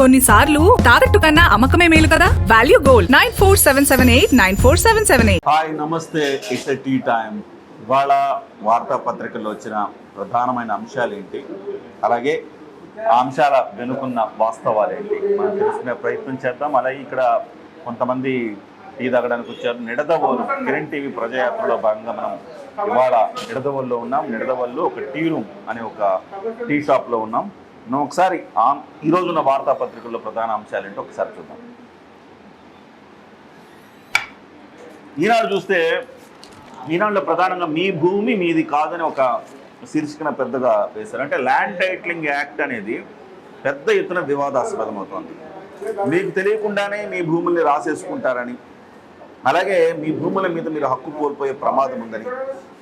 కొన్నిసార్లు తాకట్టు కన్నా అమ్మకమే మేలు కదా? Value gold nine four seven seven eight nine four seven seven eight hi నమస్తే. ఇట్స్ టీ టైం ఇవాళ వార్తాపత్రికల్లో వచ్చిన ప్రధానమైన అంశాలు ఏంటి? అలాగే ఆ అంశాల వెనుకున్న వాస్తవాలు ఏంటి? మనం తెలుసుకునే ప్రయత్నం చేద్దాం. అలాగే ఇక్కడ కొంతమంది టీ తాగడానికి వచ్చారు. నిడదవోలు కిరణ్ టీవీ ప్రజాయాత్రలో భాగంగా మనం ఇవాళ నిడదవల్లో ఉన్నాం. నిడదవల్లో ఒక టీ రూమ్ అనే ఒక టీ షాప్లో ఉన్నాం. మనం ఒకసారి ఆ ఈరోజున్న వార్తాపత్రికల్లో ప్రధాన అంశాలు ఏంటో ఒకసారి చూద్దాం. ఈనాడు చూస్తే ఈనాడులో ప్రధానంగా మీ భూమి మీది కాదని ఒక శీర్షికన పెద్దగా వేశారు. అంటే ల్యాండ్ టైట్లింగ్ యాక్ట్ అనేది పెద్ద ఎత్తున వివాదాస్పదమవుతోంది. మీకు తెలియకుండానే మీ భూముల్ని రాసేసుకుంటారని అలాగే మీ భూముల మీద మీరు హక్కు కోల్పోయే ప్రమాదం ఉందని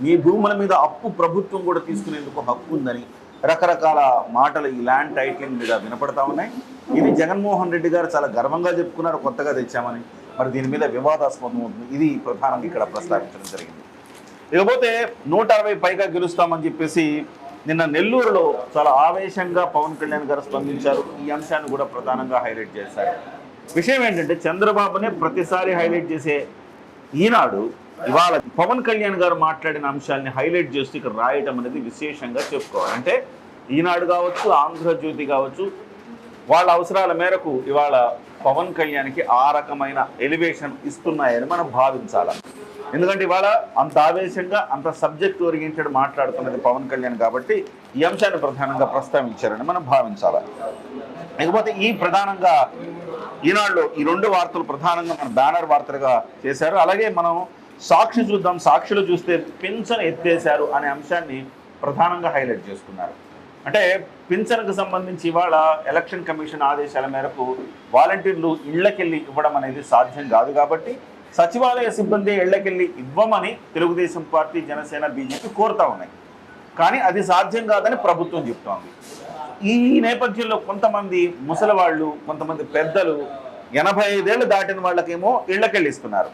మీ భూముల మీద అప్పు ప్రభుత్వం కూడా తీసుకునేందుకు హక్కు ఉందని రకరకాల మాటలు ఈ ల్యాండ్ టైటిలింగ్ మీద వినపడతా ఉన్నాయి. ఇది జగన్మోహన్ రెడ్డి గారు చాలా గర్వంగా చెప్పుకున్నారు కొత్తగా తెచ్చామని. మరి దీని మీద వివాదాస్పదం అవుతుంది ఇది ప్రధానంగా ఇక్కడ ప్రస్తావించడం జరిగింది. ఇకపోతే నూట అరవై పైగా గెలుస్తామని చెప్పేసి నిన్న నెల్లూరులో చాలా ఆవేశంగా పవన్ కళ్యాణ్ గారు స్పందించారు. ఈ అంశాన్ని కూడా ప్రధానంగా హైలైట్ చేశారు. విషయం ఏంటంటే చంద్రబాబునే ప్రతిసారి హైలైట్ చేసే ఈనాడు ఇవాళ పవన్ కళ్యాణ్ గారు మాట్లాడిన అంశాలని హైలైట్ చేస్తూ ఇక్కడ రాయటం అనేది విశేషంగా చెప్పుకోవాలి. అంటే ఈనాడు కావచ్చు ఆంధ్రజ్యోతి కావచ్చు వాళ్ళ అవసరాల మేరకు ఇవాళ పవన్ కళ్యాణ్కి ఆ రకమైన ఎలివేషన్ ఇస్తున్నాయని మనం భావించాలి? ఎందుకంటే ఇవాళ అంత ఆవేశంగా అంత సబ్జెక్ట్ ఓరియంటెడ్ మాట్లాడుతున్నది పవన్ కళ్యాణ్ కాబట్టి ఈ అంశాన్ని ప్రధానంగా ప్రస్తావించారని మనం భావించాలి? ఇకపోతే ఈ ప్రధానంగా ఈనాడులో ఈ రెండు వార్తలు ప్రధానంగా మన బ్యానర్ వార్తలుగా చేశారు. అలాగే మనం సాక్షి చూద్దాం సాక్షులు చూస్తే పింఛన్ ఎత్తేశారు అనే అంశాన్ని ప్రధానంగా హైలైట్ చేసుకున్నారు అంటే పింఛన్కు సంబంధించి ఇవాళ ఎలక్షన్ కమిషన్ ఆదేశాల మేరకు వాలంటీర్లు ఇళ్ళకెళ్ళి ఇవ్వడం అనేది సాధ్యం కాదు కాబట్టి సచివాలయ సిబ్బంది ఇళ్ళకెళ్ళి ఇవ్వమని తెలుగుదేశం పార్టీ జనసేన బీజేపీ కోరుతా ఉన్నాయి. కానీ అది సాధ్యం కాదని ప్రభుత్వం చెప్తోంది. ఈ నేపథ్యంలో కొంతమంది ముసలివాళ్ళు కొంతమంది పెద్దలు ఎనభై ఐదేళ్ళు దాటిన వాళ్ళకేమో ఇళ్ళకెళ్ళి ఇస్తున్నారు.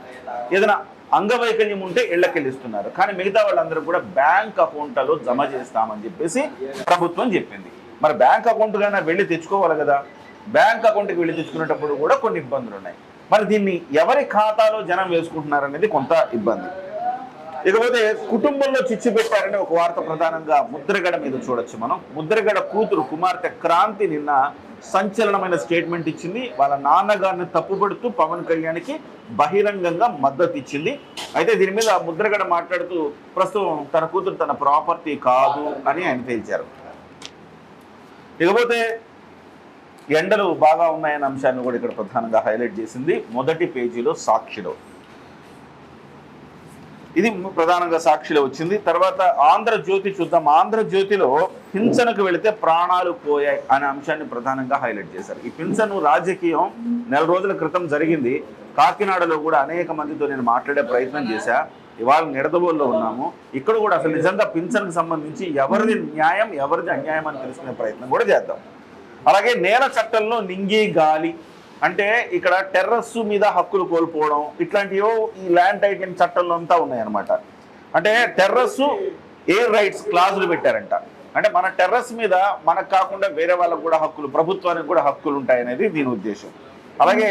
ఏదైనా అంగవైకల్యం ఉంటే ఇళ్ళకెళ్ళిస్తున్నారు కానీ మిగతా వాళ్ళందరూ కూడా బ్యాంక్ అకౌంట్లలో జమ చేస్తామని చెప్పేసి ప్రభుత్వం చెప్పింది. మరి బ్యాంక్ అకౌంట్ కన్నా వెళ్ళి తెచ్చుకోవాలి కదా. బ్యాంక్ అకౌంట్కి వెళ్ళి తెచ్చుకునేటప్పుడు కూడా కొన్ని ఇబ్బందులు ఉన్నాయి మరి దీన్ని ఎవరి ఖాతాలో జనం వేసుకుంటున్నారు అనేది కొంత ఇబ్బంది. ఇకపోతే కుటుంబంలో చిచ్చు పెట్టారని ఒక వార్త ప్రధానంగా ముద్రగడ మీద చూడొచ్చు మనం. ముద్రగడ కూతురు కుమార్తె క్రాంతి నిన్న సంచలనమైన స్టేట్మెంట్ ఇచ్చింది. వాళ్ళ నాన్నగారిని తప్పుపడుతూ పవన్ కళ్యాణ్కి బహిరంగంగా మద్దతు ఇచ్చింది. అయితే దీని మీద ముద్రగడ మాట్లాడుతూ ప్రస్తుతం తన కూతురు తన ప్రాపర్టీ కాదు అని ఆయన తేల్చారు. ఇకపోతే ఎండలు బాగా ఉన్నాయనే అంశాన్ని కూడా ఇక్కడ ప్రధానంగా హైలైట్ చేసింది. మొదటి పేజీలో సాక్షిలో. ఇది ప్రధానంగా సాక్షిలో వచ్చింది. తర్వాత ఆంధ్రజ్యోతి చూద్దాం. ఆంధ్రజ్యోతిలో హింసనకు వెళితే ప్రాణాలు పోయాయి అనే అంశాన్ని ప్రధానంగా హైలైట్ చేశారు. ఈ పింఛను రాజకీయం నెల రోజుల క్రితం జరిగింది. కాకినాడలో కూడా అనేక మందితో నేను మాట్లాడే ప్రయత్నం చేశా. ఇవాళ నిడదవోల్లో ఉన్నాము. ఇక్కడ కూడా అసలు నిజంగా పింఛన్కి సంబంధించి ఎవరిది న్యాయం ఎవరిది అన్యాయం అని తెలుసుకునే ప్రయత్నం కూడా చేద్దాం. అలాగే నేల చట్టంలో నింగి గాలి అంటే ఇక్కడ టెర్రస్ మీద హక్కులు కోల్పోవడం ఇట్లాంటివో ఈ ల్యాండ్ టైటిలింగ్ చట్టంలో అంతా ఉన్నాయన్నమాట. అంటే టెర్రస్సు ఎయిర్ రైట్స్ క్లాజులు పెట్టారంట. అంటే మన టెర్రస్ మీద మనకు కాకుండా వేరే వాళ్ళకు కూడా హక్కులు ప్రభుత్వానికి కూడా హక్కులు ఉంటాయనేది దీని ఉద్దేశం. అలాగే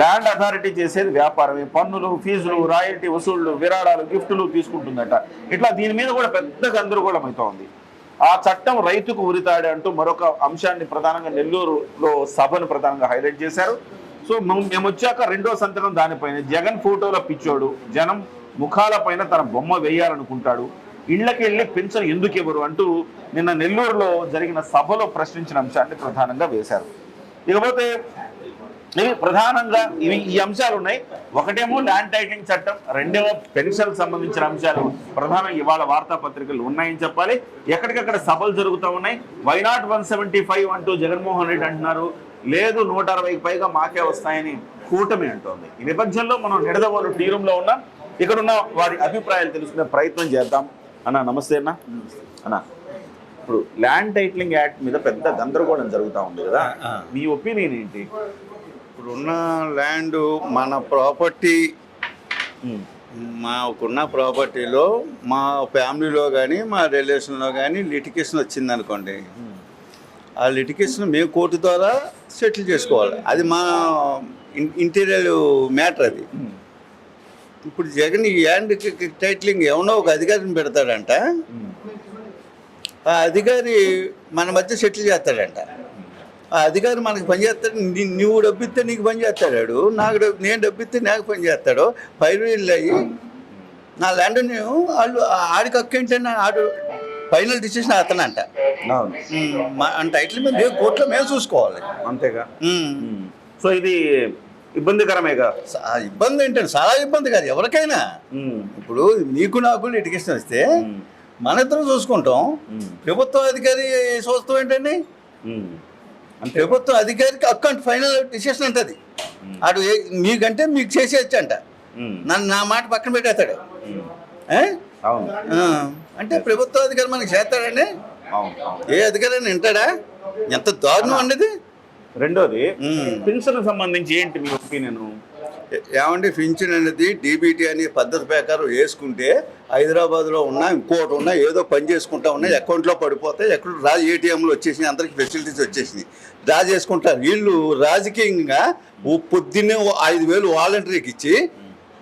ల్యాండ్ అథారిటీ చేసేది వ్యాపారమే. పన్నులు ఫీజులు రాయల్టీ వసూళ్ళు విరాళాలు గిఫ్టులు తీసుకుంటుందట. ఇట్లా దీని మీద కూడా పెద్ద గందరగోళం అవుతోంది ఆ చట్టం రైతుకు ఉరితాడు అంటూ మరొక అంశాన్ని ప్రధానంగా నెల్లూరులో సభను ప్రధానంగా హైలైట్ చేశారు. సో మేము వచ్చాక రెండో సంతకం దానిపైన. జగన్ ఫోటోల పిచ్చోడు జనం ముఖాల పైన తన బొమ్మ వేయాలనుకుంటాడు. ఇళ్ళకి వెళ్ళి పెన్షన్ ఎందుకు ఇవ్వరు అంటూ నిన్న నెల్లూరులో జరిగిన సభలో ప్రశ్నించిన అంశాన్ని ప్రధానంగా వేశారు. ఇకపోతే ఇవి ప్రధానంగా ఇవి ఈ అంశాలు ఉన్నాయి. ఒకటేమో ల్యాండ్ టైటిలింగ్ చట్టం రెండవ పెన్షన్ సంబంధించిన అంశాలు ప్రధానం ఇవాళ వార్తాపత్రికలు ఉన్నాయని చెప్పాలి. ఎక్కడికక్కడ సభలు జరుగుతూ ఉన్నాయి. వైనాట్ వన్ సెవెంటీ ఫైవ్ అంటూ జగన్మోహన్ రెడ్డి అంటున్నారు. లేదు నూట అరవైకి పైగా మాకే వస్తాయని కూటమి అంటోంది. ఈ నేపథ్యంలో మనం నిడదవోలు టీ రూమ్లో ఉన్నాం. ఇక్కడ ఉన్న వారి అభిప్రాయాలు తెలుసుకునే ప్రయత్నం చేద్దాం. అన్న నమస్తే అన్న. అన్న ఇప్పుడు ల్యాండ్ టైటిలింగ్ యాక్ట్ మీద పెద్ద గందరగోళం జరుగుతూ ఉంది కదా. మీ ఒపీనియన్ ఏంటి? ఇప్పుడున్న ల్యాండ్ మన ప్రాపర్టీ. మాకున్న ప్రాపర్టీలో మా ఫ్యామిలీలో కానీ మా రిలేషన్లో కానీ లిటికేషన్ వచ్చింది అనుకోండి ఆ లిటికేషన్ మేము కోర్టు ద్వారా సెటిల్ చేసుకోవాలి. అది మా ఇంటీరియర్ మ్యాటర్ అది. ఇప్పుడు జగన్ ఈ ల్యాండ్ టైటిలింగ్ ఎవనో ఒక అధికారిని పెడతాడంట. ఆ అధికారి మన మధ్య సెటిల్ చేస్తాడంట. అధికారి మనకి పని చేస్తాడు నీ- నువ్వు డబ్బిస్తే నీకు పని చేస్తాడు నాకు డబ్బు నేను డబ్బిస్తే నాకు పని చేస్తాడు పైరు అయ్యి నా ల్యాండ్ నేను వాళ్ళు ఆడికి అక్కేంటని ఆడు ఫైనల్ డిసిషన్ అతనంట. మా టైటిల్ మీద కోర్టులో మేము చూసుకోవాలి. అంతేగా. సో ఇది ఇబ్బందికరమేగా? ఇబ్బంది ఏంటంటే చాలా ఇబ్బంది కాదు ఎవరికైనా. ఇప్పుడు నీకు నాకు లిటిగేషన్ వస్తే. మన ఇద్దరం చూసుకుంటాం. ప్రభుత్వ అధికారి చూస్తాం ఏంటండి? ప్రభుత్వ అధికారికి అకౌంట్ ఫైనల్ డిసిషన్ అంటది అటు మీకంటే మీకు చేసేయచ్చు అంట. నన్ను నా మాట పక్కన పెట్టేస్తాడు. అంటే ప్రభుత్వ అధికారి మనకి చేస్తాడండి. ఏ అధికారి వింటాడా ఎంత దారుణం అండి రెండోది. పెన్షన్ సంబంధించి ఏంటి మీ ఒపీనియన్? ఏమంటే పింఛన్ అనేది డీబీటీ అనే పద్ధతి ప్రకారం వేసుకుంటే హైదరాబాద్లో ఉన్నా ఇంకోటి ఉన్నా ఏదో పని చేసుకుంటా ఉన్నా అకౌంట్లో పడిపోతే ఎక్కడ రా ఏటీఎంలు వచ్చేసినాయి అందరికి ఫెసిలిటీస్ వచ్చేసినాయి డ్రా చేసుకుంటారు వీళ్ళు రాజకీయంగా పొద్దున్నే ఐదు వేలు వాలంటరీకి ఇచ్చి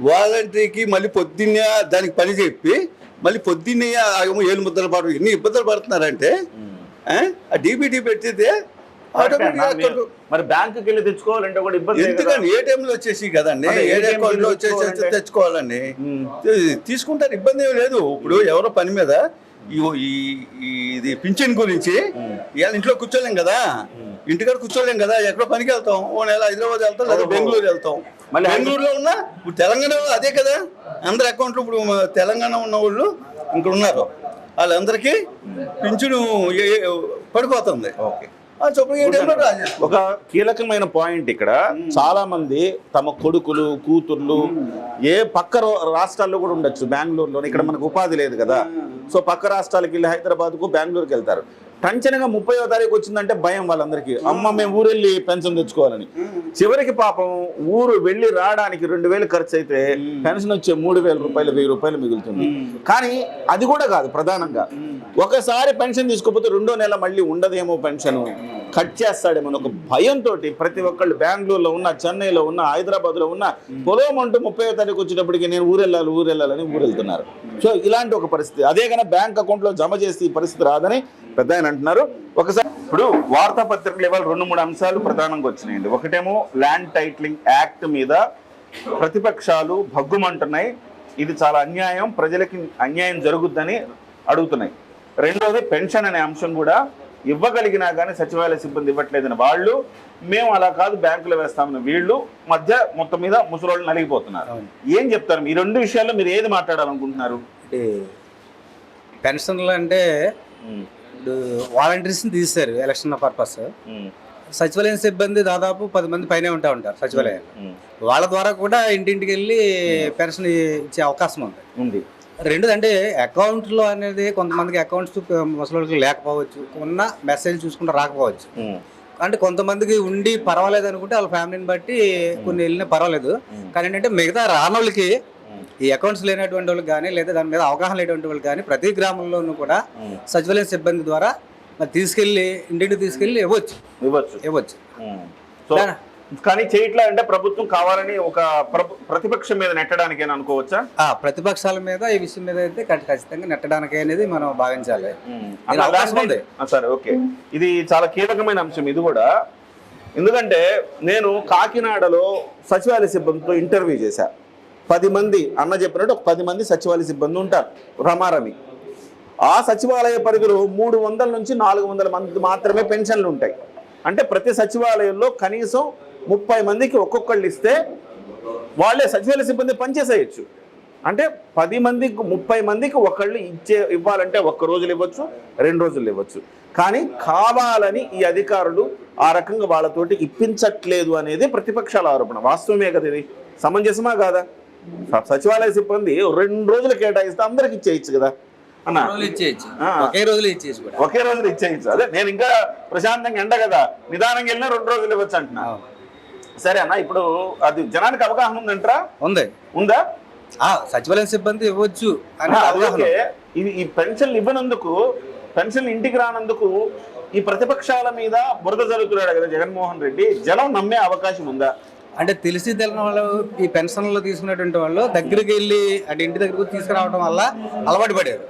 వాలంటరీకి మళ్ళీ పొద్దున్నే దానికి పని చెప్పి మళ్ళీ పొద్దున్నే ఏళ్ళు ముద్దలు పడడం ఎన్ని ఇబ్బందులు పడుతున్నారంటే ఆ? డీబీటీ పెట్టితే మరి బ్యాంకుకి వెళ్ళి తెచ్చుకోవాలంటే కూడా ఇబ్బంది. ఎందుకని? ఏటీఎంలు వచ్చేసి కదండి. ATM అకౌంట్లో వచ్చేసి తెచ్చుకోవాలంటే? తెచ్చుకోవాలండి. ఉమ్. తీ- తీసుకుంటారు ఇబ్బంది ఏమీ లేదు. ఇప్పుడు ఎవరో పని మీద ఇది పింఛన్ గురించి ఇవాళ ఇంట్లో కూర్చోలేం కదా? ఇంటికాడ కూర్చోలేం కదా? ఎక్కడో పనికి వెళ్తాం. ఓ నెల హైదరాబాద్ వెళ్తాం లేదా. బెంగళూరు వెళ్తాం. మళ్ళీ బెంగళూరులో ఉన్నా ఇప్పుడు తెలంగాణలో అదే కదా? అందరి అకౌంట్లు ఇప్పుడు తెలంగాణ ఉన్న వాళ్ళు ఇక్కడ ఉన్నారు. వాళ్ళందరికీ పింఛను పడిపోతుంది. ఓకే. ఒక కీలకమైన పాయింట్ ఇక్కడ. చాలా మంది తమ కొడుకులు కూతుర్లు ఏ పక్క రాష్ట్రాల్లో కూడా ఉండొచ్చు. బెంగళూరులో ఇక్కడ మనకు ఉపాధి లేదు కదా. సో పక్క రాష్ట్రాలకు వెళ్ళి హైదరాబాద్కు బెంగళూరుకి వెళ్తారు. టంచనగా ముప్పైవ తారీఖు వచ్చిందంటే భయం వాళ్ళందరికీ. అమ్మ మేము ఊరెళ్ళి పెన్షన్ తెచ్చుకోవాలని. చివరికి పాపం ఊరు వెళ్ళి రావడానికి రెండు వేలు ఖర్చు అయితే పెన్షన్ వచ్చే మూడు వేల రూపాయలు వెయ్యి రూపాయలు మిగులుతుంది. కానీ అది కూడా కాదు ప్రధానంగా. ఒకసారి పెన్షన్ తీసుకోకపోతే రెండో నెల మళ్ళీ ఉండదేమో పెన్షన్. కట్ చేస్తాడేమో ఒక భయంతో ప్రతి ఒక్కళ్ళు బెంగళూరులో ఉన్న చెన్నైలో ఉన్న హైదరాబాద్లో ఉన్న పొలం అంటూ ముప్పై తారీఖు వచ్చేటప్పటికి నేను ఊరెళ్ళాలి వెళ్ళాలి ఊరెళ్తున్నారు. వెళ్ళాలని ఊరు వెళ్తున్నారు సో ఇలాంటి ఒక పరిస్థితి. అదే కన్నా బ్యాంక్ అకౌంట్లో జమ చేసి ఈ పరిస్థితి రాదని పెద్ద ఆయన అంటున్నారు. ఒకసారి ఇప్పుడు వార్తాపత్రికలు ఇవాళ రెండు మూడు అంశాలు ప్రధానంగా వచ్చినాయండి. ఒకటేమో ల్యాండ్ టైటిలింగ్ యాక్ట్ మీద ప్రతిపక్షాలు భగ్గుమంటున్నాయి. ఇది చాలా అన్యాయం ప్రజలకి అన్యాయం జరుగుద్దని అడుగుతున్నాయి. రెండోది పెన్షన్ అనే అంశం కూడా ఇవ్వగలిగినా కానీ సచివాలయ సిబ్బంది ఇవ్వట్లేదని వాళ్ళు మేము అలా కాదు బ్యాంకులో వేస్తామని వీళ్ళు మధ్య మొత్తం మీద ముసలోళ్ళు నలిగిపోతున్నారు. ఏం చెప్తారు? ఈ రెండు విషయాల్లో మీరు ఏది మాట్లాడాలనుకుంటున్నారు? పెన్షన్లు అంటే వాలంటీర్స్ని తీశారు ఎలక్షన్ పర్పస్. సచివాలయం సిబ్బంది దాదాపు పది మంది పైనే ఉంటా ఉంటారు సచివాలయాలు వాళ్ళ ద్వారా కూడా ఇంటింటికి వెళ్ళి పెన్షన్ ఇచ్చే అవకాశం ఉంది. ఉంది. రెండోది అంటే అకౌంట్లో అనేది కొంతమందికి అకౌంట్స్ ముసలికి లేకపోవచ్చు ఉన్న మెసేజ్ చూసుకుంటే రాకపోవచ్చు. అంటే కొంతమందికి ఉండి పర్వాలేదు అనుకుంటే వాళ్ళ ఫ్యామిలీని బట్టి కొన్ని వెళ్ళినా పర్వాలేదు. కానీ ఏంటంటే మిగతా రానోళ్ళకి ఈ అకౌంట్స్ లేనటువంటి వాళ్ళకి కానీ లేదా దాని మీద అవగాహన లేనటువంటి వాళ్ళకి కానీ ప్రతి గ్రామంలోనూ కూడా సచివాలయం సిబ్బంది ద్వారా మరి తీసుకెళ్ళి ఇంటింటికి తీసుకెళ్ళి ఇవ్వచ్చు. ఇవ్వచ్చు. ఇవ్వచ్చు. కానీ చేయట్లా అంటే ప్రభుత్వం కావాలని ఒక ప్రతిపక్షం మీద నెట్టడానికి అని అనుకోవచ్చా? ఆ ప్రతిపక్షాల మీద ఈ విషయం మీద అయితే ఖచ్చితంగా నెట్టడానికి అనేది మనం భావించాలి. సరే ఓకే. ఇది చాలా కీలకమైన అంశం ఇది కూడా. ఎందుకంటే నేను కాకినాడలో సచివాలయ సిబ్బందితో ఇంటర్వ్యూ చేశా. పది మంది అన్న చెప్పినట్టు ఒక పది మంది సచివాలయ సిబ్బంది ఉంటారు రమారమి. ఆ సచివాలయ పరిధిలో మూడు వందల నుంచి నాలుగు వందల మంది మాత్రమే పెన్షన్లు ఉంటాయి. అంటే ప్రతి సచివాలయంలో కనీసం ముప్పై మందికి ఒక్కొక్కళ్ళు ఇస్తే వాళ్ళే సచివాలయ సిబ్బంది పనిచేసేయచ్చు. అంటే పది మందికి ముప్పై మందికి ఒకళ్ళు ఇచ్చే ఇవ్వాలంటే ఒక్క రోజులు ఇవ్వచ్చు రెండు రోజులు ఇవ్వచ్చు. కానీ కావాలని ఈ అధికారులు ఆ రకంగా వాళ్ళతోటి ఇప్పించట్లేదు అనేది ప్రతిపక్షాల ఆరోపణ. వాస్తవమే కదా ఇది? సమంజసమా కాదా? సచివాలయ సిబ్బంది రెండు రోజులు కేటాయిస్తే అందరికి ఇచ్చేయచ్చు కదా అన్న. ఒకే రోజులు ఇచ్చేయచ్చు కూడా. ఒకే రోజులు ఇచ్చేయచ్చు. అదే నేను ఇంకా ప్రశాంతంగా ఎండ కదా నిదానంగా వెళ్ళినా రెండు రోజులు ఇవ్వచ్చు అంటున్నా. సరే అన్న ఇప్పుడు అది జనానికి అవగాహన ఉందంటారా? ఉంది. ఉందా? ఆ సచివాలయం సిబ్బంది ఇవ్వచ్చు. ఇది ఈ పెన్షన్ ఇవ్వనందుకు పెన్షన్ ఇంటికి రానందుకు ఈ ప్రతిపక్షాల మీద బురద జరుగుతున్నాడు కదా జగన్మోహన్ రెడ్డి. జనం నమ్మే అవకాశం ఉందా? అంటే తెలిసి తెలియని వాళ్ళు ఈ పెన్షన్లో తీసుకున్నటువంటి వాళ్ళు దగ్గరికి వెళ్ళి అంటే ఇంటి దగ్గరకు తీసుకురావడం వల్ల అలవాటు పడారు.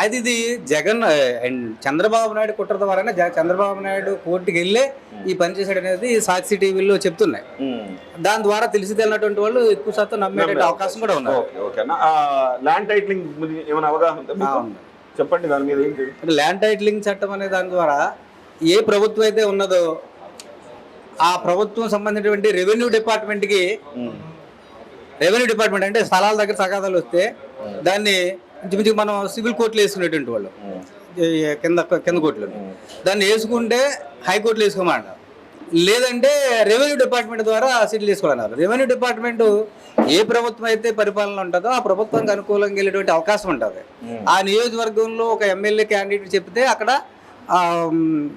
అయితే ఇది జగన్ అండ్ చంద్రబాబు నాయుడు కుట్ర ద్వారానే చంద్రబాబు నాయుడు కోర్టుకి వెళ్ళే ఈ పని చేశాడు అనేది సాక్షి టీవీలో చెప్తున్నాయి. దాని ద్వారా తెలిసి తెలియనటువంటి వాళ్ళు ఎక్కువ శాతం నమ్మేటువంటి అవకాశం కూడా అన్న ల్యాండ్ టైటిలింగ్ ఏమైనా అవగాహన ఉందా ఉంది. చెప్పండి దాని మీద ల్యాండ్ టైటిలింగ్ చట్టం అనే దాని ద్వారా ఏ ప్రభుత్వం అయితే ఉన్నదో ఆ ప్రభుత్వం సంబంధించినటువంటి రెవెన్యూ డిపార్ట్మెంట్కి రెవెన్యూ డిపార్ట్మెంట్ అంటే స్థలాల దగ్గర తగాదాలు వస్తే దాన్ని ఇంచుమించు మనం సివిల్ కోర్టులో వేసుకునేటువంటి వాళ్ళు. కింద కింద కోర్టులో. దాన్ని వేసుకుంటే హైకోర్టులో వేసుకోమన్నారు. లేదంటే రెవెన్యూ డిపార్ట్మెంట్ ద్వారా సెటిల్ చేసుకోవాలన్నారు రెవెన్యూ డిపార్ట్మెంట్ ఏ ప్రభుత్వం అయితే పరిపాలన ఉంటుందో ఆ ప్రభుత్వానికి అనుకూలంగా వెళ్ళేటువంటి అవకాశం ఉంటుంది. ఆ నియోజకవర్గంలో ఒక ఎమ్మెల్యే క్యాండిడేట్ చెప్తే అక్కడ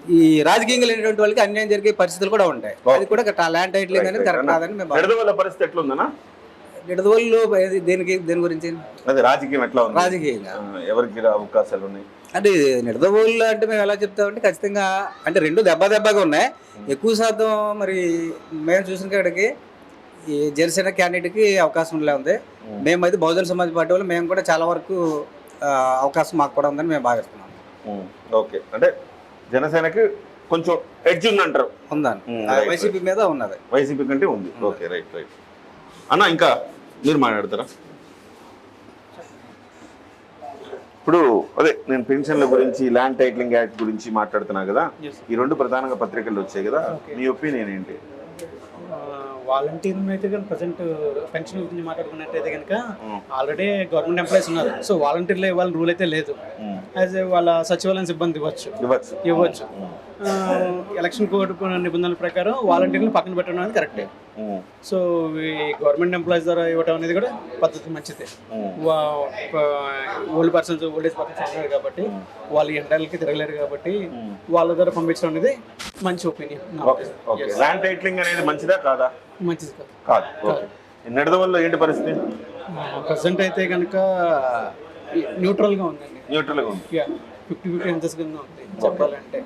ఈ రాజకీయంగా లేనటువంటి వాళ్ళకి అన్యాయం జరిగే పరిస్థితులు కూడా ఉంటాయి. అది కూడా ల్యాండ్ టైటిలింగ్ అనేది కరెక్ట్ కాదని మేము పరిస్థితి ఎట్లుందనా నిడదవోళ్ళు ఏది- దేనికి దేని గురించి? అదే రాజకీయం ఎట్లా ఉంది? రాజకీయంగా. ఎవరికి అవకాశాలు ఉన్నాయి? అంటే నిడదవోళ్ళు అంటే మేము ఎలా చెప్తామంటే ఖచ్చితంగా అంటే రెండు దెబ్బ దెబ్బగా ఉన్నాయి. ఎక్కువ శాతం మరి మేము చూసిన కాడికి ఈ జనసేన క్యాండిడేట్కి అవకాశం లే ఉంది. మేమైతే బహుజన సమాజ్ పార్టీ వాళ్ళు మేము కూడా చాలా వరకు అవకాశం మాకు కూడా ఉందని మేము భావిస్తున్నాం. ఓకే. అంటే జనసేనకి కొంచెం ఎడ్జ్ ఉందంటారు. రైట్, వైసీపీ మీద ఉన్నది. వైసీపీ కంటే ఉంది. ఓకే రైట్ రైట్ అన్న ఇంకా మీరు మాట్లాడతారా? ఇప్పుడు అదే నేను పెన్షన్ల గురించి ల్యాండ్ టైటిలింగ్ యాక్ట్ గురించి మాట్లాడుతున్నా కదా. ఈ రెండు ప్రధానంగా పత్రికలు వచ్చాయి కదా. మీ ఒపీనియన్ ఏంటి? వాలంటీర్ అయితే కనుక ప్రజెంట్ పెన్షన్ గురించి మాట్లాడుకున్నట్టయితే కనుక ఆల్రెడీ గవర్నమెంట్ ఎంప్లాయీస్ ఉన్నారు. సో వాలంటీర్లు ఇవ్వాలని రూల్ అయితే లేదు. యాజ్ వాళ్ళ సచివాలయం సిబ్బంది ఇవ్వచ్చు. ఇవ్వచ్చు. ఎలక్షన్ కోడ్ నిబంధనల ప్రకారం వాలంటీర్లు పక్కన పెట్టడం అనేది కరెక్టే. సో ఈ గవర్నమెంట్ ఎంప్లాయీస్ ద్వారా ఇవ్వడం అనేది కూడా పద్ధతి మంచిదే. Old persons old age persons ఉన్నారు కాబట్టి వాళ్ళు ఎండలకి తిరగలేరు కాబట్టి వాళ్ళ ద్వారా పంపించడం అనేది మంచి ఒపీనియన్. ల్యాండ్ టైటిలింగ్ అనేది మంచిదా కాదా? మంచిది కాదు. కాదు ఓకే. నిడదవల్లో ఏంటి పరిస్థితి? ప్రజెంట్ అయితే కనుక న్యూట్రల్గా ఉందండి. న్యూట్రల్గా ఉంది. ఫిఫ్టీ ఫిఫ్టీ ఇంచెస్ కింద ఉంది చెప్పాలంటే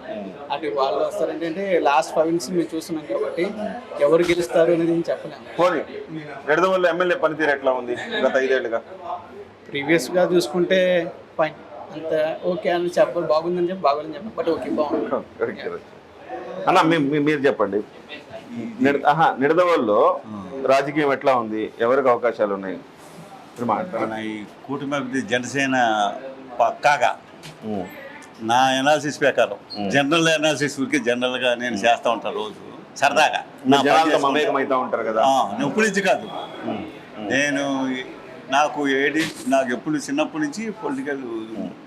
అటు వాళ్ళు వస్తారంటే లాస్ట్ ఫైవ్ మినిట్స్ మేము చూస్తున్నాం కాబట్టి ఎవరు గెలుస్తారు అనేది ఏం చెప్పలేము పోనీ నిడదవల్లో ఎమ్మెల్యే పనితీరు ఎట్లా ఉంది గత ఐదేళ్ళుగా? ప్రీవియస్గా చూసుకుంటే ఫైన్ అంత ఓకే అని చెప్పాలి బాగుందని చెప్పి బాగోదని చెప్పి బట్ ఓకే బాగుంది. అన్న మీరు చెప్పండి. నిడదవల్లో రాజకీయం ఎట్లా ఉంది? ఎవరికి అవకాశాలు ఉన్నాయి? కూటమి అభివృద్ధి జనసేన పక్కాగా నా ఎనాలిసిస్ ప్రకారం జనరల్ ఎనాలిసిస్ ఊరికి జనరల్గా నేను చేస్తూ ఉంటాను రోజు. సరదాగా. నా ఉంటారు కదా. ఎప్పటి నుంచి కాదు. నేను నాకు ఏడి నాకు ఎప్పుడు చిన్నప్పటి నుంచి పొలిటికల్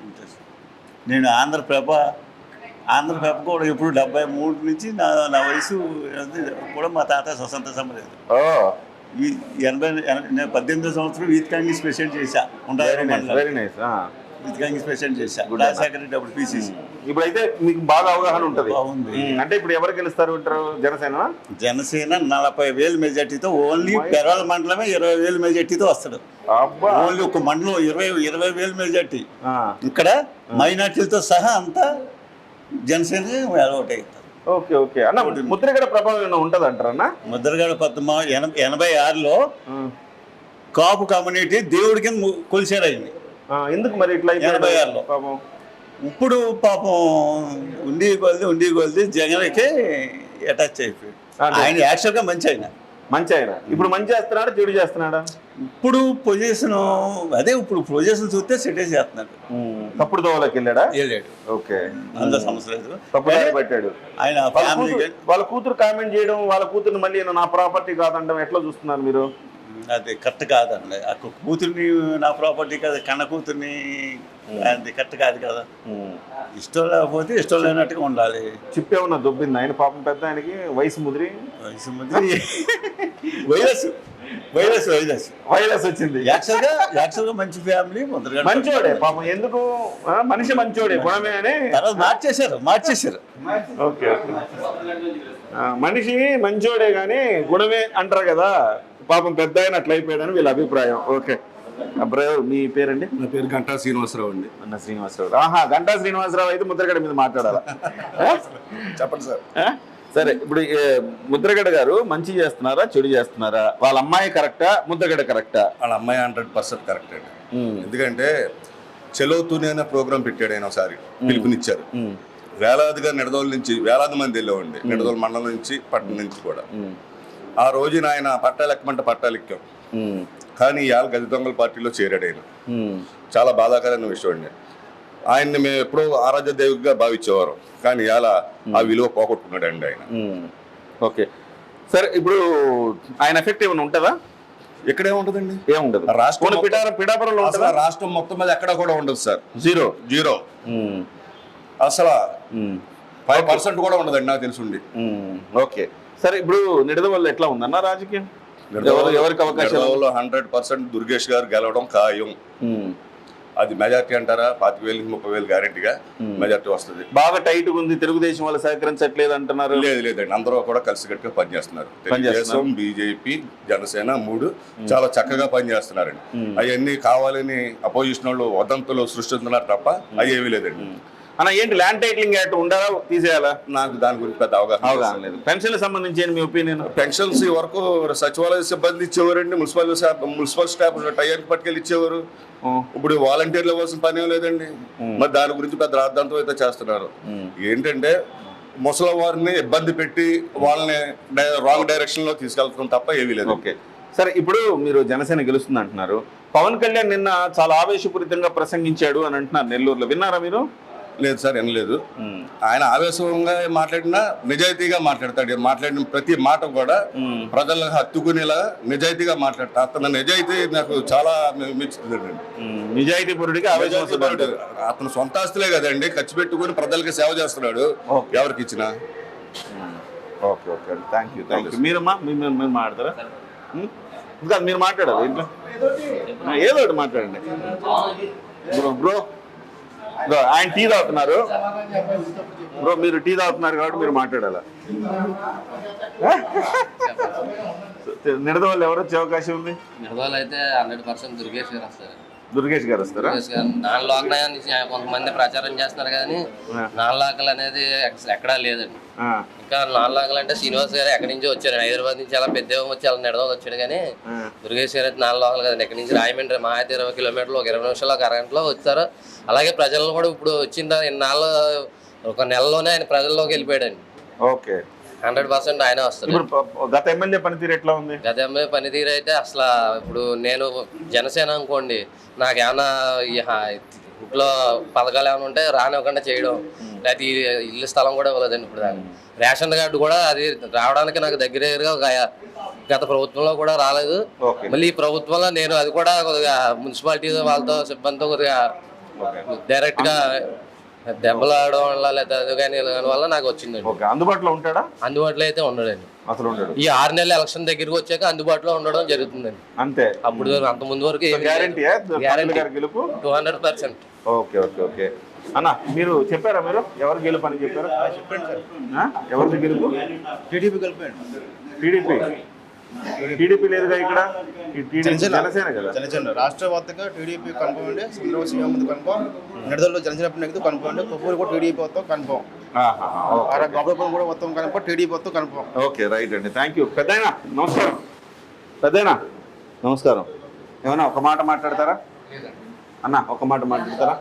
ఇంట్రెస్ట్ నేను ఆంధ్రప్రభ ఆంధ్రప్రభ కూడా ఎప్పుడు డెబ్బై మూడు నుంచి నా నా వయసు కూడా మా తాత స్వతంత్ర ఈ ఎనభై ఎన- నేను పద్దెనిమిదో సంవత్సరం వీత్ కాంగ్రెస్ ప్రెసిడెంట్ చేశా. నైస్ వీత్ కాంగ్రెస్ ప్రెసిడెంట్ చేశా రాజశేఖర రెడ్డి అప్పుడు పీసీసీ ఇప్పుడైతే మీకు బాగా అవగాహన ఉంటది. బాగుంది. అంటే ఇప్పుడు ఎవరు గెలుస్తారు అంటారు జనసేన? జనసేన నలభై వేలు మెజార్టీతో ఓన్లీ పెరవల మండలమే ఇరవై వేలు మెజార్టీతో వస్తాడు. అబ్బా. ఓన్లీ ఒక మండలం ఇరవై ఇరవై వేలు మెజార్టీ. ఆ, ఇక్కడ మైనార్టీలతో సహా అంతా జనసేన అలవాటు అవుతారు ఓకే ఓకే. అన్న ముద్రగడ ప్రభావం ఏమైనా ఉంటది అంటారా అన్న? ముద్రగడ పద్మ ఎనభై ఎనభై ఆరులో కాపు కమ్యూనిటీ దేవుడి కింద ము- కొలిసారు ఆయన్ని. ఆ, ఎందుకు మరి ఇట్లా? ఎనభై ఆరులో. పాపం. ఇప్పుడు పాపం ఉండి కొలిది ఉండి కొలిది జగన్కి అటాచ్ అయిపోయాడు. అదే. ఆయన యాక్చువల్గా మంచి ఆయన. మంచి ఆయన. ఇప్పుడు మంచి చేస్తున్నాడా చెడు చేస్తున్నాడా? ఇప్పుడు పొజిషన్ అదే ఇప్పుడు పొజిషన్ చూస్తే సెటిల్ చేస్తున్నాడు. తప్పుడు దోవలోకి వెళ్ళాడా? వెళ్ళాడు. ఓకే. అంత సమస్య లేదు. తప్పు దారి పట్టాడు. ఆయన వాళ్ళ ఫ్యామిలీ కూతురు- వాళ్ళ కూతురు కామెంట్ చేయడం వాళ్ళ కూతురు మళ్ళీ నా ప్రాపర్టీ కాదండం ఎట్లా చూస్తున్నారు మీరు? అది కరెక్ట్ కాదండి. ఆ కూతుర్ని నా ప్రాపర్టీ కదా కన్న కూతుర్ని అది కరెక్ట్ కాదు కదా. ఇష్టం లేకపోతే ఇష్టం లేనట్టుగా ఉండాలి. చిప్పే ఉన్న దొబ్బింది? ఆయన పాపం పెద్ద ఆయనకి వయసు ముదిరి. వయసు మంది వైరస్ వైరస్ వైరస్. వైరస్ వచ్చింది. యాక్చువల్గా యాక్చువల్గా మంచి ఫ్యామిలీ ముందరగా మంచోడే పాపం. ఎందుకు? మనిషి మంచోడే గుణమే అని. తర్వాత మార్చేశారు మార్చేశారు. ఓకే మనిషి మంచోడే కానీ గుణమే అంటారు కదా. పాపం పెద్ద ఆయన అట్లా అయిపోయాడని వీళ్ళ అభిప్రాయం. ఓకే. బ్రో మీ పేరండి? నా పేరు గంటా శ్రీనివాసరావు అండి. అన్న శ్రీనివాసరావు. ఆహా గంటా శ్రీనివాసరావు అయితే ముద్రగడ మీద మాట్లాడాలా? చెప్పండి సార్? సరే ఇప్పుడు ముద్రగడ గారు మంచి చేస్తున్నారా చెడు చేస్తున్నారా? వాళ్ళ అమ్మాయి కరెక్టా ముద్రగడ కరెక్టా? వాళ్ళ అమ్మాయి హండ్రెడ్ పర్సెంట్ కరెక్ట్ అండి. ఎందుకంటే చెలోతూనే అనే ప్రోగ్రాం పెట్టాడు ఆయన ఒకసారి పిలుపునిచ్చారు. వేలాదిగా నిడదోల నుంచి వేలాది మంది వెళ్ళేవండి నిడదోల మండలం నుంచి పట్టణం నుంచి కూడా. ఆ రోజున ఆయన పట్టాలు ఎక్కమంటే పట్టాలు ఎక్కాం కానీ ఇవాళ గది దొంగల పార్టీలో చేరాడు ఆయన. చాలా బాధాకరమైన విషయం అండి. ఆయన్ని మేము ఎప్పుడో ఆరాధ్య దేవుడిగా భావించేవారు. కానీ ఇవాళ ఆ విలువ పోగొట్టుకున్నాడు అండి ఆయన ఓకే. సరే ఇప్పుడు ఆయన ఎఫెక్ట్ ఏమైనా ఉంటుందా? ఉంటుందండి? ఏముండదు. రాష్ట్రం పిఠాపురంలో ఉంటుందా? రాష్ట్రం మొత్తం మీద ఎక్కడ కూడా ఉండదు సార్. జీరో జీరో అసలు ఫైవ్ పర్సెంట్ కూడా ఉండదండి నాకు తెలుసుండి. ఓకే సరే ఇప్పుడు నిడద వల్ల ఎట్లా ఉందన్న రాజకీయం? ఎవరు ఎవరికి అవకాశం హండ్రెడ్ పర్సెంట్ దుర్గేష్ గారు గెలవడం ఖాయం. అది మెజార్టీ అంటారా? పాతిక వేలు ముప్పై వేలు గ్యారెంటీగా మెజార్టీ వస్తుంది. బాగా టైట్ ఉంది తెలుగుదేశం వాళ్ళు సహకరించట్లేదు అంటున్నారు. లేదు లేదండి. అందరూ కూడా కలిసికట్టుగా పనిచేస్తున్నారు. పనిచేస్తున్నారు. తెలుగుదేశం బీజేపీ జనసేన మూడు చాలా చక్కగా పనిచేస్తున్నారండి. అవన్నీ కావాలని అపోజిషన్ వాళ్ళు వదంతులు సృష్టిస్తున్నారు తప్ప అవి ఏమీ లేదండి. అన్న ఏంటి ల్యాండ్ టైటిలింగ్ యాక్ట్ ఉండాలా? తీసేయాలా? నాకు దాని గురించి పెద్ద అవగాహన లేదు. పెన్షన్ సంబంధించి మీ ఒపీనియన్ పెన్షన్స్ ఈ వరకు సచివాలయ సిబ్బంది ఇచ్చేవారండి municipal staff municipal staff tyre పట్టుకెళ్ళి ఇచ్చేవారు. ఇప్పుడు వాలంటీర్లు ఇవ్వాల్సిన పని ఏం లేదండి. మరి దాని గురించి పెద్ద రాద్ధాంతం అయితే చేస్తున్నారు. ఏంటంటే ముసలి వారిని ఇబ్బంది పెట్టి వాళ్ళని రాంగ్ డైరెక్షన్లో తీసుకెళ్తాం తప్ప ఏమీ లేదు. ఓకే. సరే ఇప్పుడు మీరు జనసేన గెలుస్తుంది అంటున్నారు పవన్ కళ్యాణ్ నిన్న చాలా ఆవేశపూరితంగా ప్రసంగించాడు అని అంటున్నారు నెల్లూరులో. విన్నారా మీరు? లేదు సార్ ఏం లేదు ఆయన ఆవేశంగా మాట్లాడినా నిజాయితీగా మాట్లాడతాడు. మాట్లాడిన ప్రతి మాట కూడా ప్రజలకు హత్తుకునేలా నిజాయితీగా మాట్లాడతాడు. అతని నిజాయితీ నాకు చాలా మెచ్చుతుందండి నిజాయితీ పురుడికి అతను సొంత ఆస్తులే కదండి. ఖర్చు పెట్టుకుని ప్రజలకి సేవ చేస్తున్నాడు. ఎవరికి ఇచ్చినా. Okay okay thank you thank you మీరమ్మా మీరు మీరు మాట్లాడతారా? ఇంకా మీరు మాట్లాడాలి ఇంట్లో ఏదో ఒకటి మాట్లాడండి. Bro bro. ఆయన టీ తాగుతున్నారు. బ్రో మీరు టీ తాగుతున్నారు కాబట్టి మీరు మాట్లాడాలా? నిడద వాళ్ళు ఎవరు వచ్చే అవకాశం ఉంది? నిర్మల్ అయితే హండ్రెడ్ పర్సెంట్ దుర్గేష్ గారు వస్తారు దుర్గేష్ గారు వస్తారా? నాన్ లోకల్ కొంతమంది ప్రచారం చేస్తున్నారు కానీ నాన్ లోకల్ అనేది ఎక్- ఎక్కడా లేదండి. ఇంకా నాన్ లోకల్ అంటే శ్రీనివాస్ గారు ఎక్కడి నుంచి వచ్చారు. హైదరాబాద్ నుంచి అలా పెద్ద వచ్చి అలా నిడదలు వచ్చాడు కానీ. దుర్గేష్ గారు అయితే నాన్ లోకల్ కదండి. ఎక్కడి నుంచి రాయమండ్రి మహా అయితే ఇరవై కిలోమీటర్లు ఒక ఇరవై నిమిషాలు ఒక అరగంటలో వచ్చారు. అలాగే ప్రజలను కూడా ఇప్పుడు వచ్చిన ఇన్నాళ్ళు ఒక నెలలోనే ఆయన ప్రజల్లోకి వెళ్ళిపోయాడండి. ఓకే. హండ్రెడ్ పర్సెంట్ ఆయన వస్తారు ఇప్పుడు గత ఎమ్మెల్యే పనితీరు ఎట్లా ఉంది? గత ఎంఏ పనితీరు అయితే అసలు ఇప్పుడు నేను జనసేన అనుకోండి నాకు ఏమైనా ఈ హా- ఇంట్లో పథకాలు ఏమైనా ఉంటే రానివ్వకుండా చేయడం లేకపోతే ఇల్లు స్థలం కూడా ఇవ్వలేదండి ఇప్పుడు దాకా రేషన్ కార్డు కూడా అది రావడానికి నాకు దగ్గరగా ఒక గత ప్రభుత్వంలో కూడా రాలేదు. మళ్ళీ ఈ ప్రభుత్వంలో నేను అది కూడా కొద్దిగా మున్సిపాలిటీ వాళ్ళతో సిబ్బందితో కొద్దిగా డైరెక్ట్ గా దెబ్బలాడడం వల్ల లేదా వల్ల నాకు వచ్చిందండి. ఓకే అందుబాటులో ఉంటాడా? అందుబాటులో అయితే ఉండడండి. అసలు ఉండడు. ఈ ఆరు నెలల ఎలక్షన్ దగ్గరికి వచ్చాక అందుబాటులో ఉండడం జరుగుతుందండి. అంతే. అప్పుడు అంత ముందు వరకు గ్యారంటీ గారి గెలుపు? Two hundred percent okay okay okay. అన్న మీరు చెప్పారా మీరు? ఎవరు గెలుపు అని చెప్పారా? చెప్పండి సార్. ఎవరిది గెలుపు? టీడీపీ కలిపాడు టీడీపీ. టీడీపీ లేదుగా ఇక్కడ? జనసేన. కదా? జనసేన. రాష్ట్ర వ్యాప్తంగా టీడీపీ కన్ఫర్మ్ అండి చంద్రబాబు సీఎం ముందు కన్ఫర్మ్ నిడదల్లో జనసేన నెగ్గుతూ కన్ఫర్మ్ అండి కొప్పూరు కూడా టీడీపీ మొత్తం కన్ఫర్మ్. గొప్పపురం కూడా మొత్తం కన్ఫర్మ్ టీడీపీ మొత్తం కన్ఫర్మ్. ఓకే రైట్ అండి. థ్యాంక్ యూ పెద్దయినా నమస్కారం. పెద్దయినా నమస్కారం. ఏమన్నా ఒక మాట మాట్లాడతారా? అన్న ఒక మాట మాట్లాడతారా?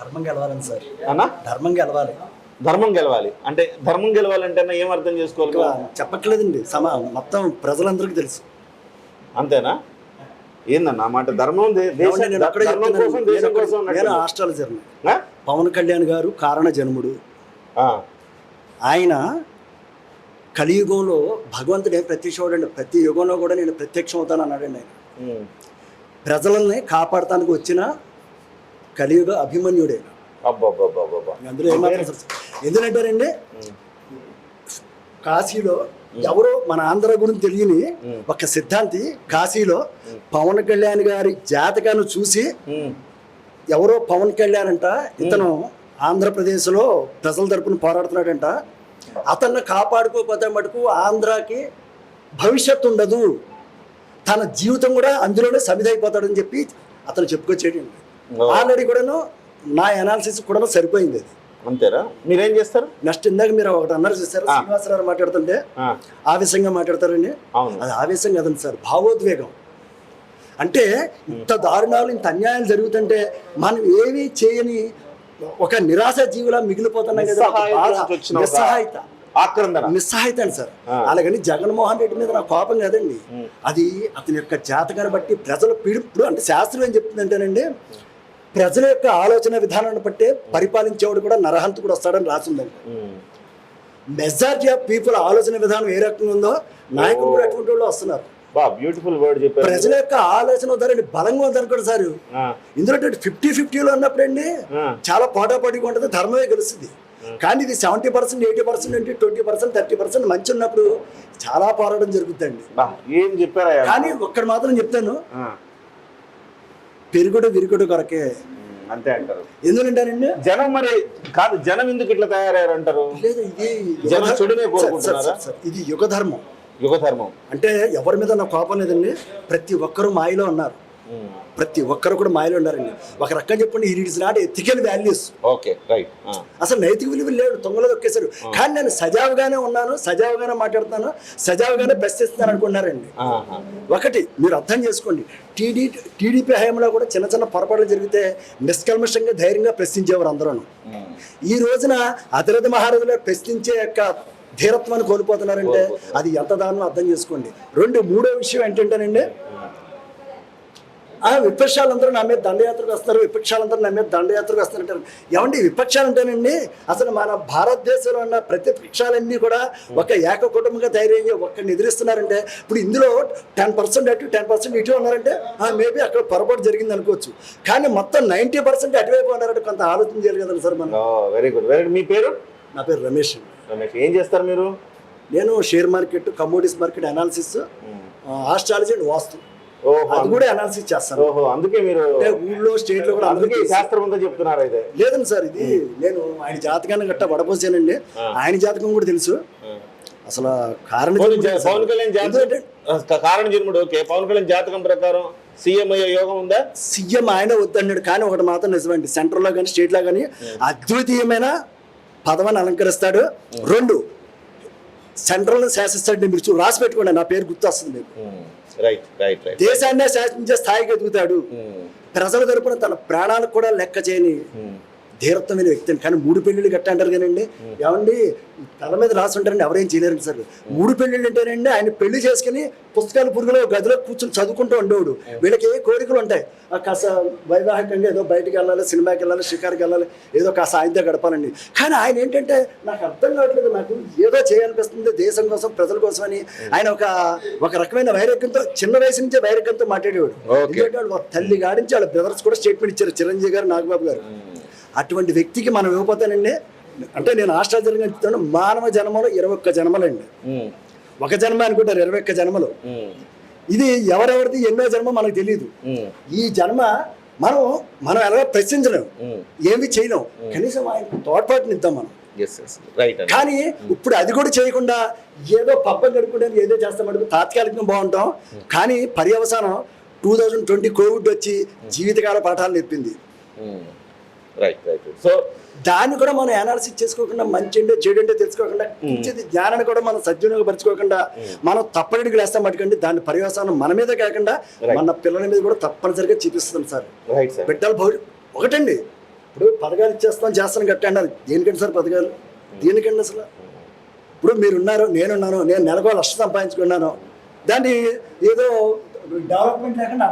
ధర్మం గెలవాలని సార్. అన్న? ధర్మం గెలవాలి. ధర్మం గెలవాలి. అంటే ధర్మం గెలవాలంటే ఏం అర్థం చేసుకోవాలి చెప్పట్లేదండి. సమా మొత్తం ప్రజలందరికీ తెలుసు. అంతేనా? ఏందన్న? మాట ధర్మం నేను ఆస్ట్రాలజర్ని ఆ? పవన్ కళ్యాణ్ గారు కారణ జన్ముడు ఆ, ఆయన కలియుగంలో భగవంతుడే ప్రత్యక్షం ప్రతి యుగంలో కూడా నేను ప్రత్యక్షం అవుతాను అన్నాడండి ఆయన. ప్రజలని కాపాడటానికి వచ్చిన కలియుగ అభిమన్యుడే. అందులో ఏమాత్రం ఎందుకంటారండి కాశీలో ఎవరో మన ఆంధ్ర గురించి తెలియని ఒక సిద్ధాంతి కాశీలో పవన్ కళ్యాణ్ గారి జాతకాన్ని చూసి ఎవరో పవన్ కళ్యాణ్ అంట ఇతను ఆంధ్రప్రదేశ్లో ప్రజల తరపున పోరాడుతున్నాడంట. అతన్ని కాపాడుకోకపోతే మటుకు ఆంధ్రాకి భవిష్యత్తు ఉండదు. తన జీవితం కూడా అందులోనే సమిదైపోతాడని చెప్పి అతను చెప్పుకొచ్చేటండి. ఆల్రెడీ కూడాను నా అనాలిసిస్ కూడా సరిపోయింది అది. అంతేనా? మీరేం చేస్తారు? నెక్స్ట్ ఇందాక మీరు ఒకటి అన్నారు చూసారు. శ్రీనివాసరావు మాట్లాడుతుంటే ఆవేశంగా మాట్లాడతారండి. అవును. అది ఆవేశం కదండి సార్ భావోద్వేగం. అంటే ఇంత దారుణాలు ఇంత అన్యాయాలు జరుగుతుంటే మనం ఏమీ చేయని ఒక నిరాశ జీవులా మిగిలిపోతున్నాం కదా నిస్సహాయత ఆక్రందన. అండి సార్. అలాగని జగన్మోహన్ రెడ్డి మీద నా కోపం కదండి. అది అతని యొక్క జాతకాన్ని బట్టి ప్రజల పీడిప్పుడు అంటే శాస్త్రం ఏం చెప్తుందంటేనండి ప్రజల యొక్క ఆలోచన విధానాన్ని బట్టే పరిపాలించేవాడు కూడా నరహంతకుడు వస్తాడని రాసిందండి. మెజారిటీ ఆఫ్ పీపుల్ ఆలోచన విధానం ఏ రకంగా ఉందో నాయకులు కూడా అటువంటి వాళ్ళు వస్తున్నారు. బ్యూటిఫుల్ వర్డ్ చెప్పారు. ప్రజల యొక్క ఆలోచన ధరని బలంగా ఉందని కూడా సార్. ఇందులో ఫిఫ్టీ ఫిఫ్టీలో ఉన్నప్పుడండి. చాలా పోటాపోటీగా ఉంటుంది ధర్మమే గెలుస్తుంది. కానీ ఇది సెవెంటీ పర్సెంట్ ఎయిటీ పర్సెంట్ అంటే ట్వంటీ పర్సెంట్ థర్టీ పర్సెంట్ మంచి ఉన్నప్పుడు చాలా పోరాటం జరుగుతుందండి బా ఏం చెప్పారా కానీ ఒక్కటి మాత్రం చెప్తాను. పెరుగుడు విరుగుడు కొరకే. అంతే అంటారు. ఎందుకంటానండి జనం మరి కాదు జనం ఎందుకు ఇట్లా తయారయ్యారు అంటారు లేదు ఇది జనం చెడునే కోరుకుంటున్నారా? ఇది యుగ ధర్మం యుగ ధర్మం అంటే ఎవరి మీద నా కోపం లేదండి ప్రతి ఒక్కరూ మాయలో ఉన్నారు. ప్రతి ఒక్కరు కూడా మాయలో ఉన్నారండి. ఒక రకం చెప్పండి it is not ethical values okay right అసలు నైతిక విలువలు లేవు తొంగలో దొక్కేశారు కానీ నేను సజావుగానే ఉన్నాను సజావుగానే మాట్లాడుతాను సజావుగానే ప్రశ్నిస్తున్నాను అనుకున్నారండి. ఒకటి మీరు అర్థం చేసుకోండి. టీడీ టీడీపీ హయాంలో కూడా చిన్న చిన్న పొరపాట్లు జరిగితే నిష్కల్మషంగా ధైర్యంగా ప్రశ్నించేవారు అందరూ ఈ రోజున అతిరథ మహారథులు ప్రశ్నించే యొక్క ధీరత్వాన్ని కోల్పోతున్నారంటే అది ఎంత దారుణం అర్థం చేసుకోండి. రెండు మూడో విషయం ఏంటంటేనండి విపక్షాలందరూ నా మీద దండయాత్రకు వస్తారు విపక్షాలందరూ నా మీద దండయాత్రకు వస్తారంటారు ఏమండి విపక్షాలు అంటేనండి అసలు మన భారతదేశంలో ఉన్న ప్రతి పక్షాలన్నీ కూడా ఒక ఏక కుటుంబంగా తయారయ్యి ఒక్కడిని ఎదిరిస్తున్నారంటే ఇప్పుడు ఇందులో టెన్ పర్సెంట్ అటు టెన్ పర్సెంట్ ఇటు ఉన్నారంటే మేబీ అక్కడ పొరపాటు జరిగింది అనుకోవచ్చు. కానీ మొత్తం నైంటీ పర్సెంట్ అటువైపు ఉన్నారంటే కొంత ఆలోచన చేయాలి కదా సార్ మనం. వెరీ గుడ్ వెరీ మీ పేరు? నా పేరు రమేష్. రమేష్ ఏం చేస్తారు మీరు? నేను share market commodities market analysis astrology and vastu. అది కూడా అనాలిసిస్ చేస్తాను. ఓహో అందుకే మీరు ఊళ్ళో స్టేట్లో కూడా అందుకే శాస్త్రం అంతా చెప్తున్నారు అయితే. లేదండి సార్ ఇది నేను ఆయన జాతకాన్ని గట్టా వడపోసానండి. ఆయన జాతకం కూడా తెలుసు. అసలు కారణ పవన్ కళ్యాణ్ జాతకం కారణ జన్ముడు ఓకే. పవన్ కళ్యాణ్ జాతకం ప్రకారం సీఎం అయ్యే యోగం ఉందా? సీఎం ఆయన వద్దన్నాడు కానీ ఒకటి మాత్రం నిజమండి. సెంట్రల్లో కానీ స్టేట్లో కానీ అద్వితీయమైన పదవిని అలంకరిస్తాడు. రెండు సెంట్రల్ శాసిస్తాడు. మీరు రాసి పెట్టుకోండి నా పేరు గుర్తు వస్తుంది మీకు రైట్ రైట్ రైట్ దేశాన్నే శాసించే స్థాయికి ఎదుగుతాడు. ప్రజల తరపున తన ప్రాణాలకు కూడా లెక్క చేయని ధీరత్వమైన వ్యక్తి అండి. కానీ మూడు పెళ్ళిళ్ళు గట్ట అంటారు కానండి ఏమండి? తల మీద రాసి ఉంటారండి. ఎవరేం చేయలేరండి సార్. మూడు పెళ్ళిళ్ళు అంటేనండి ఆయన పెళ్ళి చేసుకుని పుస్తకాలు పురుగులో గదిలో కూర్చొని చదువుకుంటూ ఉండేవాడు. వీళ్ళకి ఏ కోరికలు ఉంటాయి? ఆ కాస్త వైవాహికంగా ఏదో బయటికి వెళ్ళాలి సినిమాకి వెళ్ళాలి షికార్కి వెళ్ళాలి ఏదో కాస్త ఆయనతో గడపాలండి. కానీ ఆయన ఏంటంటే నాకు అర్థం కావట్లేదు. నాకు ఏదో చేయాలనిపిస్తుంది దేశం కోసం ప్రజల కోసం అని. ఆయన ఒక ఒక రకమైన వైరాగ్యంతో చిన్న వయసు నుంచే వైరాగ్యంతో మాట్లాడేవాడు. ఎందుకంటే వాళ్ళ తల్లి గారించి వాళ్ళ బ్రదర్స్ కూడా స్టేట్మెంట్ ఇచ్చారు. చిరంజీవి గారు నాగబాబు గారు. అటువంటి వ్యక్తికి మనం ఇవ్వకపోతేనండి అంటే నేను ఆశ్చర్యంగా చెప్తాను మానవ జన్మలో ఇరవై ఒక్క జన్మలండి. ఒక జన్మ అనుకుంటారు ఇరవై ఒక్క జన్మలు. ఇది ఎవరెవరిది ఎన్నో జన్మ మనకు తెలియదు ఈ జన్మ మనం మనం ఎలా ప్రశ్నించలేం. ఏమి చేయలేం. కనీసం ఆయన తోడ్పాటునిద్దాం మనం. కానీ ఇప్పుడు అది కూడా చేయకుండా ఏదో పబ్బం గడుపుకోవడానికి ఏదో చేస్తామంటే తాత్కాలికంగా బాగుంటాం. కానీ పర్యవసానం టూ థౌజండ్ ట్వంటీ కోవిడ్ వచ్చి జీవితకాల పాఠాలు నేర్పింది. రైట్ రైట్ సో దాన్ని కూడా మనం అనాలిసిస్ చేసుకోకుండా మంచి అంటే చెడు అంటే తెలుసుకోకుండా ఇచ్చేది జ్ఞానాన్ని కూడా మనం సద్వినియోగపరచుకోకుండా మనం తప్పనిడికి వేస్తాం మటుకండి. దాని పర్యవసానం మన మీద కాకుండా మన పిల్లల మీద కూడా తప్పనిసరిగా చూపిస్తాం సార్. రైట్ సార్ బిడ్డల భవి ఒకటండి. ఇప్పుడు పథకాలు ఇచ్చేస్తాం చేస్తాను గట్టి అన్నారు. దేనికండి సార్ పథకాలు? దేనికండి అసలు? ఇప్పుడు మీరున్నారు నేనున్నాను నేను నెలకు లక్ష సంపాదించుకున్నాను దాన్ని ఏదో డెవలప్మెంట్ లేకుండా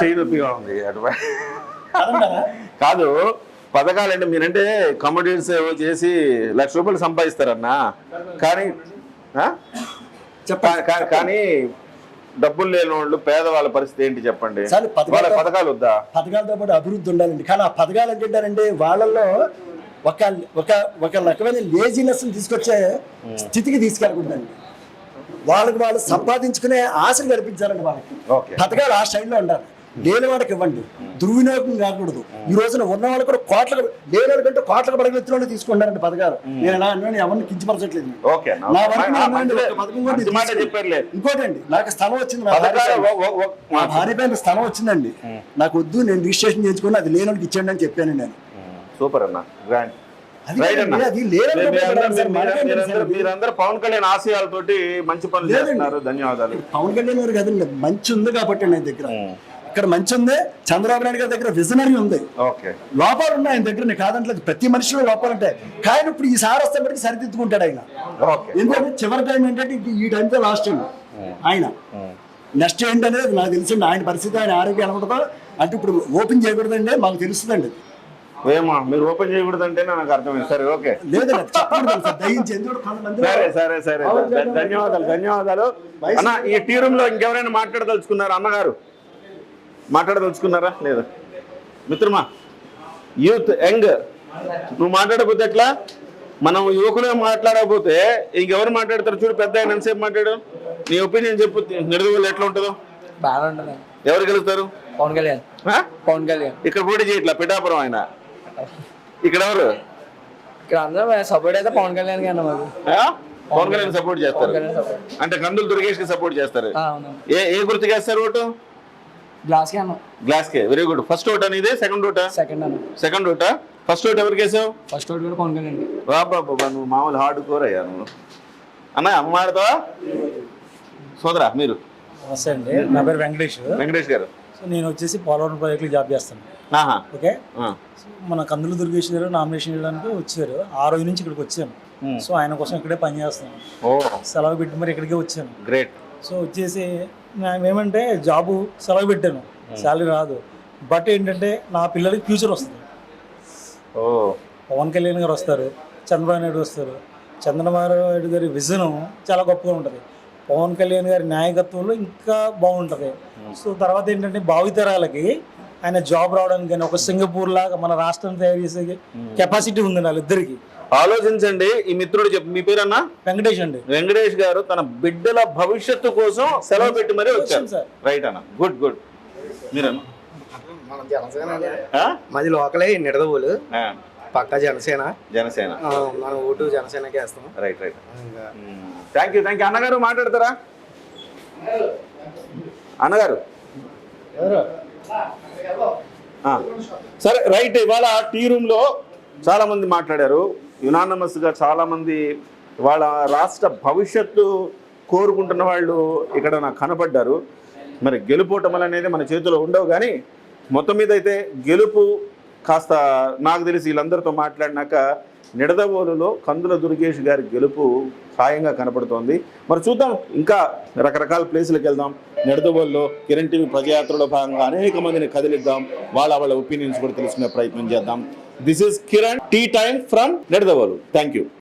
చేయి నొప్పిగా ఉంది అటు? కాదు పథకాలంటే మీరంటే కమోడిటీస్ ఏవో చేసి లక్ష రూపాయలు సంపాదిస్తారన్నా. కానీ కానీ డబ్బులు లేని వాళ్ళు పేదవాళ్ళ పరిస్థితి ఏంటి చెప్పండి? పథకాలు- వాళ్ళ పథకాలు వద్దా? పథకాలతో పాటు అభివృద్ధి ఉండాలండి. కానీ ఆ పథకాలు ఏంటంటారంటే వాళ్ళల్లో ఒక ఒక ఒక రకమైన లేజినెస్ తీసుకొచ్చే స్థితికి తీసుకెళ్ళకూడదండి. వాళ్ళకి వాళ్ళు సంపాదించుకునే ఆశలు కల్పించాలండి వాళ్ళకి. పథకాలు ఆ స్టైల్లో ఉండాలి. లేని వాళ్ళకి ఇవ్వండి. దుర్వినియోగం కాకూడదు. ఈ రోజున ఉన్న వాళ్ళు కూడా కోట్ల లేని వాళ్ళకంటే కోట్లకు పడగలెత్తిన వాళ్ళు తీసుకుంటారండి పథకాలు. నేను ఎలా అన్నాను ఎవరిని కించపరచట్లేదు. నా వరకు నేను అన్నాను, మంచిదే. ఒక పథకం కూడా మంచి మాట తీసుకుని- చెప్పారులే. ఇంకోటి అండి నాకు స్థలం వచ్చింది నా భార్య పైన. స్థలం వచ్చిందండి. నాకు వద్దు నేను రిజిస్ట్రేషన్ చేయించుకుని అది లేని వాళ్ళకి ఇచ్చేయండి అని చెప్పాను నేను. సూపర్ అన్న. గ్రాండ్ మీరందరూ- పవన్ కళ్యాణ్ ఆశయాలతోటి మంచి పనులు. చేస్తున్నారు. ధన్యవాదాలు. పవన్ కళ్యాణ్ గారు కదండి మంచి ఉంది కాబట్టి నా దగ్గర. ఇక్కడ మంచి ఉంది. చంద్రబాబు నాయుడు గారి దగ్గర విజనరీ ఉంది. లోపాలు ఉన్నాయి ఆయన దగ్గర కాదంటలేదు. ప్రతి మనిషిలో లోపాలు ఉంటాయి కానీ ఇప్పుడు ఈసారి వస్తేప్పటికి సరిదిద్దుకుంటాడు ఆయన. ఎందుకంటే చివరి టైం ఏంటంటే ఈ- ఈ టైంతో లాస్ట్ టైం ఆయన. నెక్స్ట్ ఏంటనేది నాకు తెలుసండి ఆయన పరిస్థితి ఆయన ఆరోగ్యం ఎలా ఉంటుందో. అంటే ఇప్పుడు ఓపెన్ చేయకూడదండి మాకు తెలుస్తుందండి. ఏమా మీరు ఓపెన్ చేయకూడదంటే నాకు అర్థమైంది. సరే ఓకే. చెప్పకూడదు సార్ సరే సరే. ధన్యవాదాలు ధన్యవాదాలు. అన్న ఈ టీ రూమ్లో ఇంకెవరైనా మాట్లాడదలుచుకున్నారా? అన్నగారు. మాట్లాడదలుచుకున్నారా? లేదా? మిత్రమా యూత్ యంగ్ నువ్వు మాట్లాడకపోతే ఎట్లా? మనం యువకులే మాట్లాడకపోతే ఇంకెవరు మాట్లాడతారు చూడు పెద్ద ఆయన ఎంతసేపు మాట్లాడు? నీ ఒపీనియన్ చెప్పు నిడదవోలు ఎట్లా ఉంటుందో? బాగా ఉంటుంది. ఎవరు గెలుస్తారు? పవన్ కళ్యాణ్? పవన్ కళ్యాణ్. ఇక్కడ పోటీ చేయట్లా పిఠాపురం ఆయన. ఇక్కడ ఎవరు? ఇక్కడ అందరూ సపోర్ట్ అయితే పవన్ కళ్యాణ్? పవన్ కళ్యాణ్ సపోర్ట్ చేస్తారు. అంటే కందులు దుర్గేష్కి సపోర్ట్ చేస్తారు ఏ ఏ గుర్తుకి వేస్తారు ఓటు? గ్లాస్కి అన్న. గ్లాస్ కే. వెరీ గుడ్ ఫస్ట్ ఓట్ అనేది సెకండ్ ఓటా సెకండ్ అన్న. సెకండ్ ఓటా ఫస్ట్ ఓట్ ఎవరికి వేసావు? ఫస్ట్ ఓట్ కూడా పవన్ కళ్యాణ్ బాబా బాబా నువ్వు మామూలు హార్డ్ కోర్ అయ్యా నువ్వు. అన్న అమ్మ సోదరా మీరు? నమస్తే అండి. నా పేరు వెంకటేష్. వెంకటేష్ గారు. సో నేను వచ్చేసి పోలవరం ప్రాజెక్టులో జాబ్ చేస్తాను. ఓకే? మన కందులు దుర్గేష్ గారు నామినేషన్ చేయడానికి వచ్చారు. ఆ రోజు నుంచి ఇక్కడికి వచ్చాను. సో ఆయన కోసం ఇక్కడే పని చేస్తాను ఓ. సెలవు పెట్టి మరి ఇక్కడికే వచ్చాను. గ్రేట్ సో వచ్చేసి నేను ఏమంటే జాబు సెలవు పెట్టాను. శాలరీ రాదు. బట్ ఏంటంటే నా పిల్లలకి ఫ్యూచర్ వస్తుంది. ఓ. పవన్ కళ్యాణ్ గారు వస్తారు చంద్రబాబు నాయుడు వస్తారు. చంద్రబాబు నాయుడు గారి విజన్ చాలా గొప్పగా ఉంటుంది. పవన్ కళ్యాణ్ గారి నాయకత్వంలో ఇంకా బాగుంటుంది. సో తర్వాత ఏంటంటే భావితరాలకి ఆయన జాబ్ రావడానికి కానీ ఒక సింగపూర్ లాగా మన రాష్ట్రం తయారు చేసే కెపాసిటీ ఉంది వాళ్ళిద్దరికి ఆలోచించండి. ఈ మిత్రుడు చెప్పు మీ పేరన్నా? వెంకటేష్ అండి. వెంకటేష్ గారు తన బిడ్డల భవిష్యత్తు కోసం సెలవు పెట్టి మరీ వచ్చారు. వచ్చాను సార్. రైట్ అన్న. గుడ్ గుడ్ మీరన్నా? మనం జనసేన ఆ? మాది లోకలే నిడదవోలు. ఆ, పక్కా జనసేన. జనసేన. ఆ, మనం ఓటు జనసేనకే వేస్తాం. Right right thank you thank you అన్నగారు మాట్లాడతారా? అన్నగారు? ఆ, సరే రైట్. ఇవాళ టీ రూమ్లో చాలా మంది మాట్లాడారు. యునానమస్గా చాలామంది వాళ్ళ రాష్ట్ర భవిష్యత్తు కోరుకుంటున్న వాళ్ళు ఇక్కడ నాకు కనపడ్డారు. మరి గెలుపోటములు అనేది మన చేతిలో ఉండవు కానీ మొత్తం మీద అయితే గెలుపు కాస్త నాకు తెలిసి వీళ్ళందరితో మాట్లాడినాక నిడదవోలులో కందుల దుర్గేష్ గారి గెలుపు ఖాయంగా కనపడుతోంది. మరి చూద్దాం ఇంకా రకరకాల ప్లేసులకు వెళ్దాం. నిడదవోలులో కిరణ్ టీవీ ప్రజయాత్రలో భాగంగా అనేక మందిని కదిలిద్దాం. వాళ్ళ వాళ్ళ ఒపీనియన్స్ కూడా తెలుసుకునే ప్రయత్నం చేద్దాం. This is Kiran tea time from Nidadavolu. Thank you